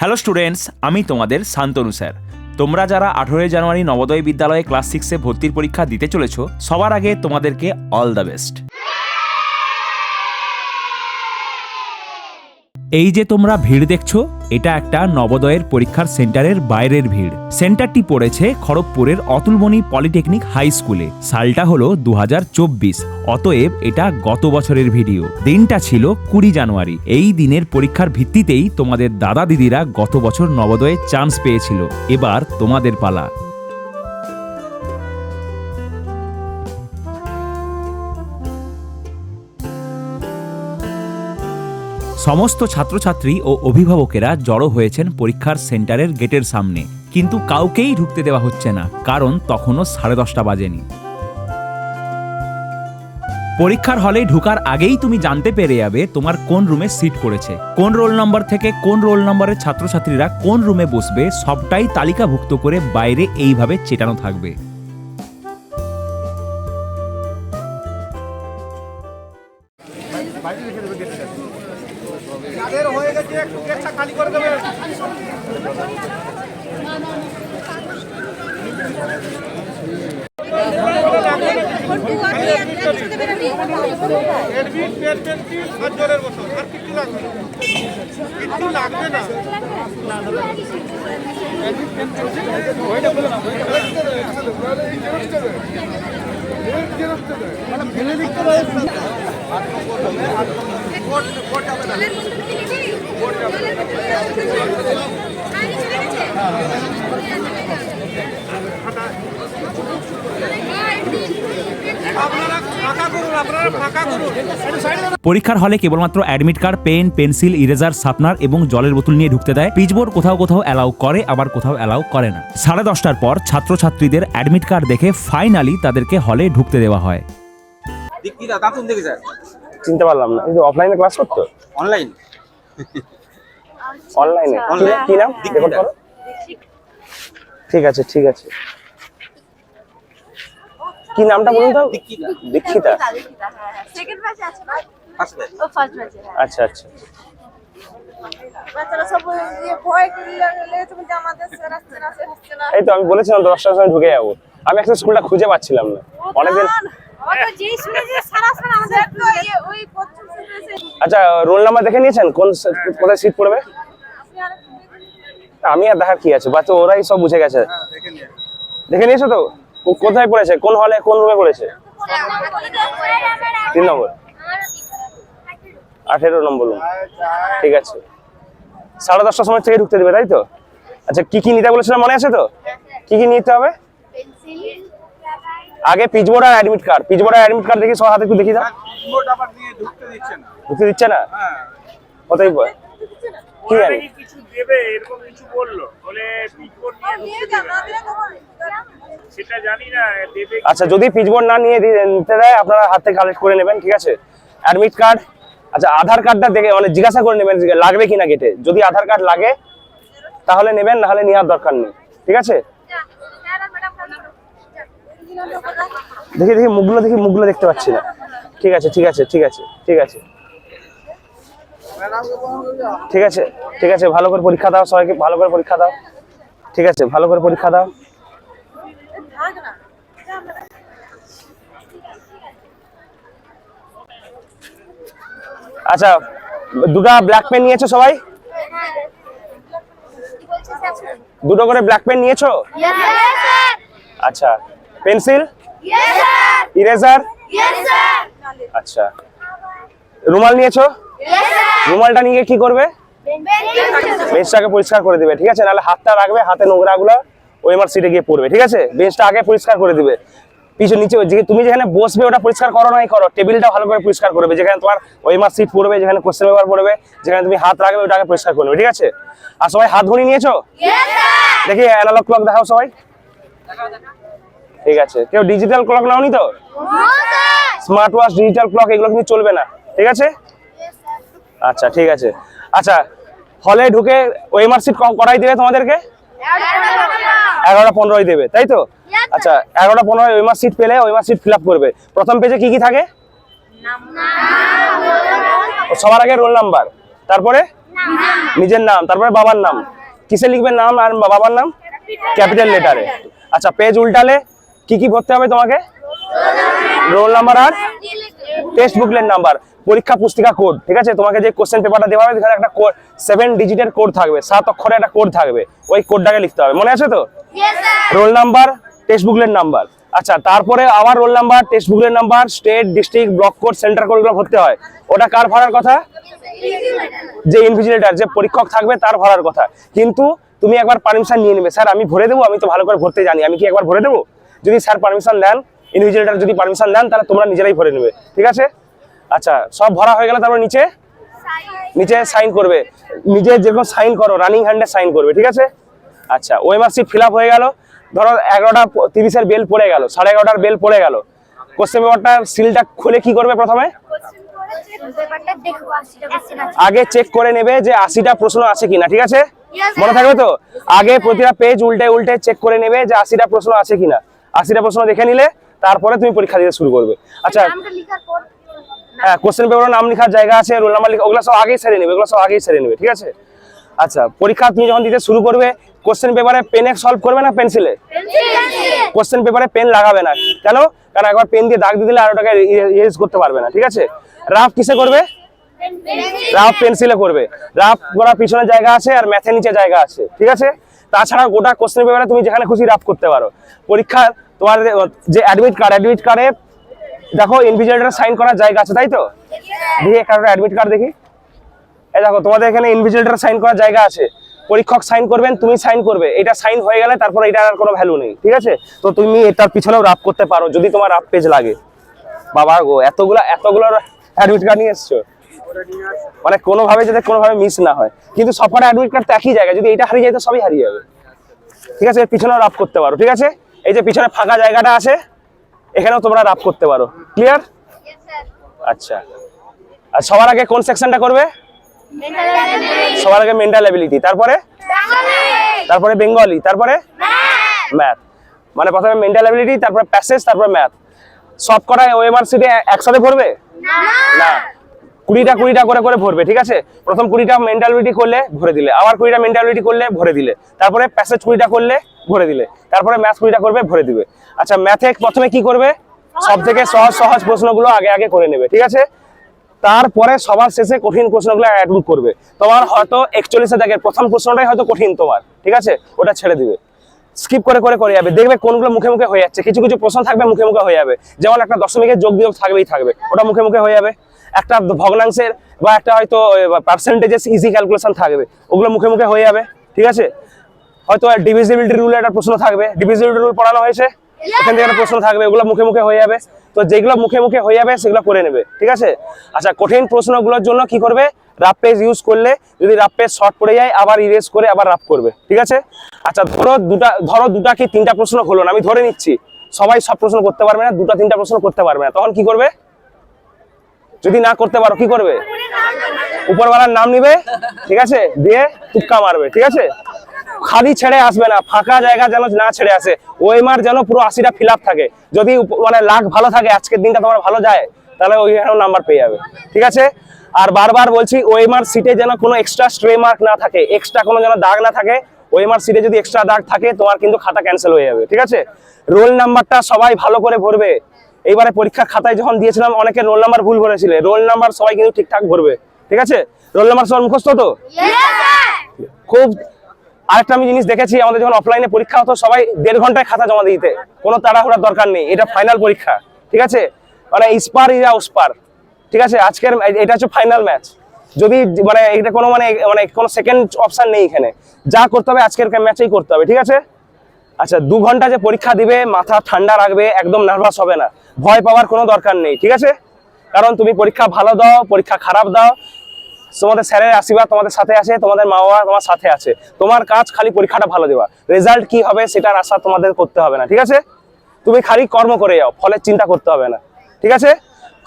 Hello students আমি তোমাদের Shantanu sir. তোমরা যারা আঠেরোই জানুয়ারি নবোদয় বিদ্যালয়ে ক্লাস সিক্সে ভর্তির পরীক্ষা দিতে চলেছো, সবার আগে তোমাদেরকে অল দ্য বেস্ট এই যে তোমরা ভিড় দেখছ, এটা একটা নবোদয়ের পরীক্ষার সেন্টারের বাইরের ভিড়। সেন্টারটি পড়েছে খড়গপুরের অতুলমণি পলিটেকনিক হাই স্কুলে। সালটা হলো দু হাজার চব্বিশ, অতএব এটা গত বছরের ভিডিও। দিনটা ছিল কুড়ি জানুয়ারি। এই দিনের পরীক্ষার ভিত্তিতেই তোমাদের দাদা দিদিরা গত বছর নবোদয়ে চান্স পেয়েছিল। এবার তোমাদের পালা। সমস্ত ছাত্রছাত্রী ও অভিভাবকেরা জড়ো হয়েছেন পরীক্ষার সেন্টারের গেটের সামনে। কিন্তু কাউকেই ঢুকতে দেওয়া হচ্ছে না, কারণ তখনও সাড়ে দশটা বাজেনি। পরীক্ষার হলে ঢুকার আগেই তুমি জানতে পেরে যাবে তোমার কোন রুমে সিট পড়েছে। কোন রোল নম্বর থেকে কোন রোল নম্বরের ছাত্রছাত্রীরা কোন রুমে বসবে সবটাই তালিকাভুক্ত করে বাইরে এইভাবে চেটানো থাকবে। যাদের হয়ে গেছে একটু গেটটা খালি করে দেবে। এডমিট পেন্সিল আর জোরের বোতল আর কিছু লাগবে না। কিছু লাগবে না। আপনারা ফাঁকা করুন আপনারা ফাঁকা করুন পরীক্ষার হলে কেবলমাত্র admit card pen pencil eraser sharpener এবং জলের বোতল নিয়ে ঢুকতে দেয়। পিচবোর্ড কোথাও কোথাও অ্যালাউ করে, আবার কোথাও অ্যালাউ করে না। সাড়ে দশটার পর ছাত্রছাত্রীদের অ্যাডমিট কার্ড দেখে ফাইনালি তাদেরকে হলে ঢুকতে দেওয়া হয়। চিনতে পারলাম না। কিন্তু অফলাইনে ক্লাস করতো? অনলাইন অনলাইনে? কি নাম? রেকর্ড করো। ঠিক আছে ঠিক আছে। কি নামটা বলুন তো? দীক্ষিতা। সেকেন্ড ব্যাচে আছে না? ফার্স্ট ব্যাচ ও ফার্স্ট ব্যাচে হ্যাঁ। আচ্ছা আচ্ছা। এই তো আমি বলেছিলাম দশটার সময় ঢুকে যাব। আমি একটা স্কুলটা খুঁজে পাচ্ছিলাম না। অনেকদিন ইয়ে আচ্ছা রোল নাম্বার দেখে নিয়েছেন? কোন কোথায় সিট পড়বে? আমি আর দেখার কি আছে? বাচ্চা ওরাই সব বুঝে গেছে। দেখে নিয়েছো তো? কোথায় পড়েছে? কোন হলে কোন রুমে পড়েছে? তিন নম্বর। আঠেরো নম্বর রুম। ঠিক আছে। সাড়ে দশটার সময় থেকে ঢুকতে দেবে তাই তো? আচ্ছা কি কি নিতে বলেছিলাম মনে আছে তো? কি কি নিতে হবে? আগে পিচবোর্ড আর অ্যাডমিট কার্ড পিচবোর্ড আর অ্যাডমিট কার্ড দেখি সব হাতে একটু দেখি দাও। নোট আবার দিয়ে ঢুকতে দিচ্ছে না? ঢুকতে দিচ্ছে না হ্যাঁ। পড়ে? কি জানি? কিছু দেবে এরকম কিছু বলল। বলে পিকবোর্ড নিয়ে সেটা জানি না দেবে আচ্ছা যদি পিচবোর্ড না নিয়ে নিতে দেয় আপনারা হাত থেকে কালেক্ট করে নেবেন ঠিক আছে? অ্যাডমিট কার্ড আচ্ছা আধার কার্ডটা দেখে মানে জিজ্ঞাসা করে নেবেন লাগবে কিনা গেটে যদি আধার কার্ড লাগে তাহলে নেবেন নাহলে নেওয়ার দরকার নেই ঠিক আছে? আর দেখি দেখি মুখগুলো দেখি মুখগুলো দেখতে পাচ্ছি না। ঠিক আছে ঠিক আছে ঠিক আছে ঠিক আছে। ঠিক আছে ঠিক আছে ভালো করে পরীক্ষা দাও সবাইকে ভালো করে পরীক্ষা দাও। ঠিক আছে ভালো করে পরীক্ষা দাও। আচ্ছা দুটো ব্ল্যাক পেন নিয়েছো সবাই? দুটো করে ব্ল্যাক পেন নিয়েছো? আচ্ছা। পেন্সিল? ইরেজার আচ্ছা। রুমাল নিয়েছো? রুমালটা নিয়ে কি করবে? বেঞ্চটাকে পরিষ্কার করে দিবে ঠিক আছে? নাহলে হাতটা রাখবে হাতে নোংরাগুলো ওই আমার সিটে গিয়ে পড়বে ঠিক আছে? বেঞ্চটা আগে পরিষ্কার করে দিবে। পিছু নিচে যে- তুমি যেখানে বসবে ওটা পরিষ্কার করো নাই করো টেবিলটা ভালো করে পরিষ্কার করবে যেখানে তোমার ওই মার সিট পড়বে যেখানে কোশ্চেন পেপার পড়বে যেখানে তুমি হাত রাখবে ওটাকে পরিষ্কার করবে ঠিক আছে? আর সবাই হাত ঘড়ি নিয়েছো? দেখি অ্যানালগ ক্লক দেখাও সবাই। ঠিক আছে। কেউ ডিজিটাল ক্লক নাওনি তো? স্মার্ট ওয়াচ ডিজিটাল ক্লক এগুলো কিন্তু চলবে না। ঠিক আছে? আচ্ছা ঠিক আছে। আচ্ছা হলে ঢুকে ওএমআর সিট করাই দেবে তোমাদেরকে? এগারোটা পনেরোই দেবে তাই তো? আচ্ছা এগারোটা পনেরোই ওএমআর সিট পেলে ওএমআর সিট ফিল করবে। প্রথম পেজে কি কি থাকে? সবার আগে রোল নাম্বার তারপরে? নিজের নাম তারপরে বাবার নাম। কিসে লিখবে নাম আর বাবার নাম? ক্যাপিটাল লেটারে আচ্ছা পেজ উল্টালে কি কি ভরতে হবে তোমাকে? রোল নাম্বার আর টেক্সট বুকলেট নাম্বার পরীক্ষা পুস্তিকা কোড ঠিক আছে? তোমাকে যে কোশ্চেন পেপারটা দেওয়া হবে সেখানে একটা কোড সেভেন ডিজিটের কোড থাকবে সাত অক্ষরে একটা কোড থাকবে ওই কোডটাকে লিখতে হবে। মনে আছে তো? Roll number test booklet number আচ্ছা তারপরে আবার roll number test booklet number state district block code centre কোডগুলো ভরতে হয়। ওটা কার ভরার কথা? যে ইনভিজিলেটর যে পরীক্ষক থাকবে তার ভরার কথা। কিন্তু তুমি একবার পারমিশন নিয়ে নেবে। স্যার আমি ভরে দেবো আমি তো ভালো করে ভরতে জানি। আমি কি একবার ভরে দেবো? যদি স্যার পারমিশন দেন ইনভিজিলেটর যদি পারমিশন দেন তাহলে তোমরা নিজেরাই ভরে নেবে ঠিক আছে? আচ্ছা সব ভরা হয়ে গেলে তারপর নিচে? নিচে সাইন করবে। নিজে যেরকম সাইন করো রানিং হ্যান্ডে সাইন করবে ঠিক আছে? আচ্ছা ওএমআর সিট ফিল আপ হয়ে গেল। ধরো এগারোটা তিরিশের বেল পড়ে গেল সাড়ে এগারোটার বেল পড়ে গেল। কোশ্চেন পেপারটা সিলটা খুলে কি করবে প্রথমে? আগে চেক করে নেবে যে আশিটা প্রশ্ন আছে কিনা ঠিক আছে? মনে থাকবে তো? আগে প্রতিটা পেজ উল্টে উল্টে চেক করে নেবে যে আশিটা প্রশ্ন আছে কিনা। আশিটা প্রশ্ন দেখে নিলে তারপরে তুমি পরীক্ষা দিতে শুরু করবে। আচ্ছা হ্যাঁ কোশ্চেন পেপারের নাম লেখার জায়গা আছে রোল নাম্বার লেখা ওগুলো সব আগেই সেরে নেবে ওগুলো সব আগেই সেরে নেবে ঠিক আছে? আচ্ছা পরীক্ষা তুমি যখন দিতে শুরু করবে কোশ্চেন পেপারে পেনে সলভ করবে না পেন্সিলে কোশ্চেন পেপারে পেন লাগাবে না। কেন? কারণ একবার পেন দিয়ে দাগ দিয়ে দিলে আর ওটাকে ইরেজ করতে পারবে না ঠিক আছে? রাফ কিসে করবে? রাফ পেন্সিলে করবে। রাফ করার পিছনে জায়গা আছে আর ম্যাথে নিচে জায়গা আছে ঠিক আছে? তাছাড়া গোটা কোশ্চেন পেপারে তুমি যেখানে খুশি রাফ করতে পারো। পরীক্ষার তোমার যে অ্যাডমিট কার্ড অ্যাডমিট কার্ডে দেখো ইনভিজিলেটর সাইন করার জায়গা আছে, তাই তো? দেখি কারোর অ্যাডমিট কার্ড দেখি। এই দেখো, তোমাদের এখানে ইনভিজিলেটর সাইন করার জায়গা আছে। পরীক্ষক সাইন করবেন, তুমি সাইন করবে। এটা সাইন হয়ে গেলে তারপর এটা আর কোনো ভ্যালু নেই, ঠিক আছে? তো তুমি এটার পিছনেও রাফ করতে পারো, যদি তোমার রাফ পেজ লাগে। বাবা গো, এতগুলো এতগুলো অ্যাডমিট কার্ড নিয়ে এসছো। মানে কোনোভাবে যাতে কোনোভাবে মিস না হয়। কিন্তু সবকটা অ্যাডমিট কার্ড তো একই জায়গায়। যদি এটা হারিয়ে যায় তো সবই হারিয়ে যাবে। ঠিক আছে? পিছনেও রাফ করতে পারো ঠিক আছে? এই যে পিছনে ফাঁকা জায়গাটা আছে এখানেও তোমরা রাফ করতে পারো। ক্লিয়ার আচ্ছা। আর সবার আগে কোন সেকশনটা করবে? সবার আগে মেন্টাল অ্যাবিলিটি তারপরে? তারপরে বেঙ্গলি তারপরে? ম্যাথ মানে প্রথমে মেন্টাল অ্যাবিলিটি তারপরে প্যাসেজ তারপরে ম্যাথ সব কটা ওএমআর সিটে একসাথে ভরবে না। কুড়িটা কুড়িটা করে করে ভরবে, ঠিক আছে? প্রথম কুড়িটা মেন্টালিটি করলে ভরে দিলে, আবার কুড়িটা মেন্টালিটি করলে ভরে দিলে, তারপরে প্যাসেজ কুড়িটা করলে ভরে দিলে, তারপরে ম্যাথ কুড়িটা করবে, ভরে দিবে। আচ্ছা ম্যাথে প্রথমে কি করবে? সব থেকে সহজ সহজ প্রশ্নগুলো আগে আগে করে নেবে, ঠিক আছে? তারপরে সবার শেষে কঠিন প্রশ্নগুলো অ্যাড করবে। তোমার হয়তো একচল্লিশে দেখে প্রথম প্রশ্নটাই হয়তো কঠিন তোমার, ঠিক আছে? ওটা ছেড়ে দিবে। স্কিপ করে করে করে যাবে। দেখবে কোনগুলো মুখে মুখে হয়ে যাচ্ছে। কিছু কিছু প্রশ্ন থাকবে মুখে মুখে হয়ে যাবে। যেমন একটা দশমিকের যোগ বিয়োগ থাকবেই থাকবে। ওটা মুখে মুখে হয়ে যাবে। একটা ভগ্নাংশের বা একটা হয়তো পার্সেন্টেজেস ইজি ক্যালকুলেশন থাকবে। ওগুলো মুখে মুখে হয়ে যাবে, ঠিক আছে? হয়তো ডিভিজিবিলিটি রুলে একটা প্রশ্ন থাকবে। ডিভিজিবিলিটি রুল পড়ানো হয়েছে ওখান থেকে একটা প্রশ্ন থাকবে, ওগুলো মুখে মুখে হয়ে যাবে। তো যেগুলো মুখে মুখে হয়ে যাবে, সেগুলো করে নেবে, ঠিক আছে? আচ্ছা কঠিন প্রশ্নগুলোর জন্য কি করবে? রাফ পেজ ইউজ করলে, যদি রাফ পেজ শর্ট পড়ে যায়, আবার ইরেজ করে আবার রাফ করবে, ঠিক আছে? আচ্ছা ধরো দুটা ধরো দুটা কি তিনটা প্রশ্ন হলো না, আমি ধরে নিচ্ছি। সবাই সব প্রশ্ন করতে পারবে না, দুটা, তিনটা প্রশ্ন করতে পারবে না। তখন কি করবে? যদি না করতে পারো, কি করবে? উপরওয়ালার নাম নিবে, ঠিক আছে? দিয়ে টুক্কা মারবে, ঠিক আছে? খালি ছেড়ে আসবে না, ফাঁকা জায়গা যেন না ছেড়ে আসে। ওএমআর যেন পুরো আশিটা ফিল থাকে। যদি মানে লাখ ভালো থাকে, আজকের দিনটা তোমার ভালো যায়, তাহলে ওইখানেও নাম্বার পেয়ে যাবে, ঠিক আছে? আর বারবার বলছি ওএমআর সিটে যেন কোনো এক্সট্রা স্ট্রে মার্ক না থাকে এক্সট্রা কোনো যেন দাগ না থাকে ওএমআর সিটে যদি এক্সট্রা দাগ থাকে, তোমার কিন্তু খাতা ক্যান্সেল হয়ে যাবে, ঠিক আছে? রোল নাম্বারটা সবাই ভালো করে ভরবে। এইবারে পরীক্ষার খাতায় যখন দিয়েছিলাম অনেকে রোল নাম্বার ভুল ভরেছিল রোল নাম্বার সবাই কিন্তু ঠিকঠাক ভরবে ঠিক আছে? রোল নাম্বার সবার মুখস্থ তো? খুব আরেকটা আমি জিনিস দেখেছি আমাদের যখন অফলাইনে পরীক্ষা হতো সবাই দেড় ঘন্টায় খাতা জমা দিতে। কোনো তাড়াহুড়ার দরকার নেই এটা ফাইনাল পরীক্ষা। ঠিক আছে? মানে ইস্পার ইয়া উস্পার ঠিক আছে? আজকের এটা হচ্ছে ফাইনাল ম্যাচ যদি মানে এটা কোনো মানে মানে কোনো সেকেন্ড অপশন নেই এখানে। যা করতে হবে আজকের ম্যাচেই করতে হবে ঠিক আছে? আচ্ছা দু ঘণ্টা যে পরীক্ষা দিবে মাথা ঠান্ডা রাখবে একদম নার্ভাস হবে না। ভয় পাওয়ার কোনো দরকার নেই, ঠিক আছে? কারণ তুমি পরীক্ষা ভালো দাও, পরীক্ষা খারাপ দাও। তোমাদের স্যারের আশীর্বাদ তোমাদের সাথে আছে, তোমাদের মা বাবা তোমার সাথে আছে। তোমার কাজ খালি পরীক্ষাটা ভালো দেওয়া। রেজাল্ট কি হবে সেটার আশা তোমাদের করতে হবে না, ঠিক আছে? তুমি খালি কর্ম করে যাও ফলের চিন্তা করতে হবে না, ঠিক আছে?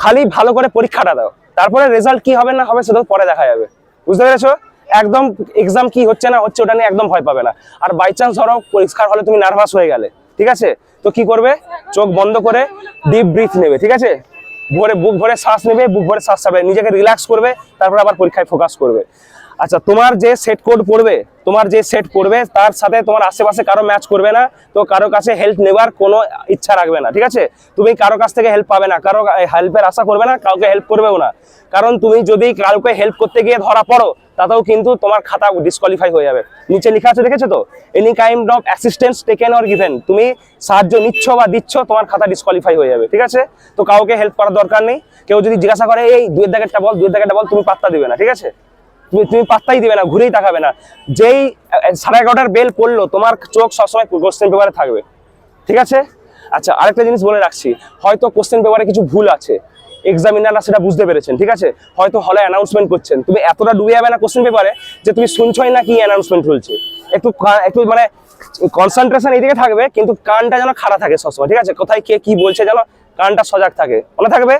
খালি ভালো করে পরীক্ষাটা দাও। তারপরে রেজাল্ট কি হবে না হবে সেটা পরে দেখা যাবে। বুঝতে পেরেছ? একদম এক্সাম কি হচ্ছে না হচ্ছে ওটা নিয়ে একদম ভয় পাবে না। আর বাই চান্স ধরো পরীক্ষার হলে তুমি নার্ভাস হয়ে গেলে। ঠিক আছে? তো কি করবে? চোখ বন্ধ করে ডিপ ব্রিথ নেবে, ঠিক আছে? ভরে বুক ভরে শ্বাস নেবে, বুক ভরে শ্বাস ছাড়বে নিজেকে রিল্যাক্স করবে, তারপরে আবার পরীক্ষায় ফোকাস করবে। আচ্ছা তোমার যে সেট কোড পড়বে, তোমার যে সেট পড়বে, তার সাথে তোমার আশেপাশে কারও ম্যাচ করবে না, তো কারও কাছে হেল্প নেবার কোনো ইচ্ছা রাখবে না, ঠিক আছে? তুমি কারও কাছ থেকে হেল্প পাবে না, কারও হেল্পের আশা করবে না, কাউকে হেল্প করবেও না। কারণ তুমি যদি কাউকে হেল্প করতে গিয়ে ধরা পড়ো, তাতেও কিন্তু তোমার খাতা ডিসকোয়ালিফাই হয়ে যাবে। নিচে লেখা আছে, দেখেছ তো? Any kind of assistance taken or given তুমি সাহায্য নিচ্ছ বা দিচ্ছ, তোমার খাতা ডিসকোয়ালিফাই হয়ে যাবে, ঠিক আছে? তো কাউকে হেল্প করার দরকার নেই। কেউ যদি জিজ্ঞাসা করে, এই, দুয়ের দাগেরটা বল, দুয়ের দাগেরটা বল, তুমি পাত্তা দিবে না, ঠিক আছে? তুমি তুমি পাত্তাই দিবে না, ঘুরেই তাকাবে না। যেই সাড়ে এগারোটার বেল পড়ল, তোমার চোখ সবসময় কোশ্চেন পেপারে থাকবে। ঠিক আছে? আচ্ছা আরেকটা জিনিস বলে রাখছি। হয়তো কোশ্চেন পেপারে কিছু ভুল আছে। এক্সামিনাররা সেটা বুঝতে পেরেছেন, ঠিক আছে? হয়তো হলে অ্যানাউন্সমেন্ট করছেন। তুমি এতটা ডুবে যাবে না কোশ্চেন পেপারে যে তুমি শুনছই না কি অ্যানাউন্সমেন্ট চলছে। একটু একটু মানে কনসেন্ট্রেশন এইদিকে থাকবে, কিন্তু কানটা যেন খাড়া থাকে সবসময়, ঠিক আছে? কোথায় কে কি বলছে যেন কানটা সজাগ থাকে। মনে থাকবে?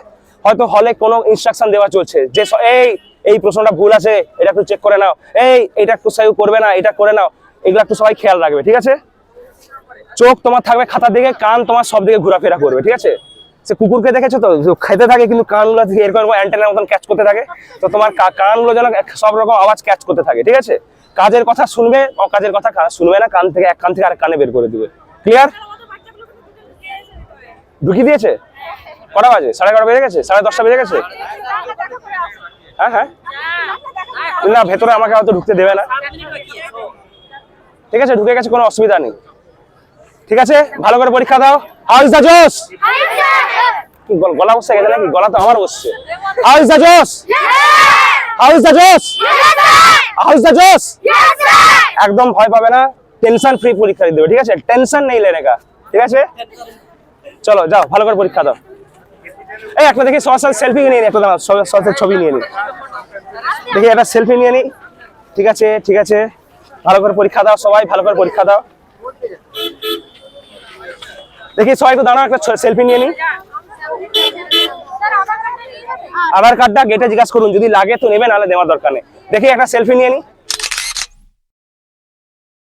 হয়তো হলে কোনো ইনস্ট্রাকশন দেওয়া চলছে। যে এই এই প্রশ্নটা ভুল আছে, এটা একটু চেক করে নাও। এই, এটা একটু সেভ করবে না, এটা করে নাও। এগুলো একটু সবাই খেয়াল রাখবে, ঠিক আছে? চোখ তোমার থাকবে খাতার দিকে, কান তোমার সব দিকে ঘোরাফেরা করবে, ঠিক আছে? সে কুকুরকে দেখেছ তো? খেতে থাকে, কিন্তু কানগুলো এরকম অ্যান্টেনার মতন ক্যাচ করতে থাকে। তো তোমার কানগুলো যেন সব রকম আওয়াজ ক্যাচ করতে থাকে, ঠিক আছে? কাজের কথা শুনবে, অকাজের কথা শুনবে না, কান থেকে এক কান থেকে আরেক কানে বের করে দিবে। ক্লিয়ার ঢুকিয়ে দিয়েছে? কটা বাজে? সাড়ে এগারো বেজে গেছে? সাড়ে দশটা বেজে গেছে? হ্যাঁ হ্যাঁ। না, ভেতরে আমাকে হয়তো ঢুকতে দেবে না। ঠিক আছে, ঢুকে গেছে, কোনো অসুবিধা নেই। ঠিক আছে, ভালো করে পরীক্ষা দাও। হাউ ইজ দ্য জোস গল- বসে গেছে নাকি? গলা তো আমার বসছে। How is the josh how is the josh how is the josh একদম ভয় পাবে না। টেনশন ফ্রি পরীক্ষা দেবে ঠিক আছে? টেনশন নেই লেনেকা ঠিক আছে? চলো, যাও, ভালো করে পরীক্ষা দাও। এই একটা দেখি সবার সাথে সেলফি নিয়ে নি একটা দাঁড়াও, সবার ছবি নিয়ে নি দেখি একটা সেলফি নিয়ে নি ঠিক আছে ঠিক আছে। ভালো করে পরীক্ষা দাও সবাই ভালো করে পরীক্ষা দাও। দেখি সবাই একটু দাঁড়াও একটা সেলফি নিয়ে নি আধার কার্ডটা গেটে জিজ্ঞাসা করুন যদি লাগে তো নেবে নাহলে দেওয়ার দরকার নেই। দেখি একটা সেলফি নিয়ে নি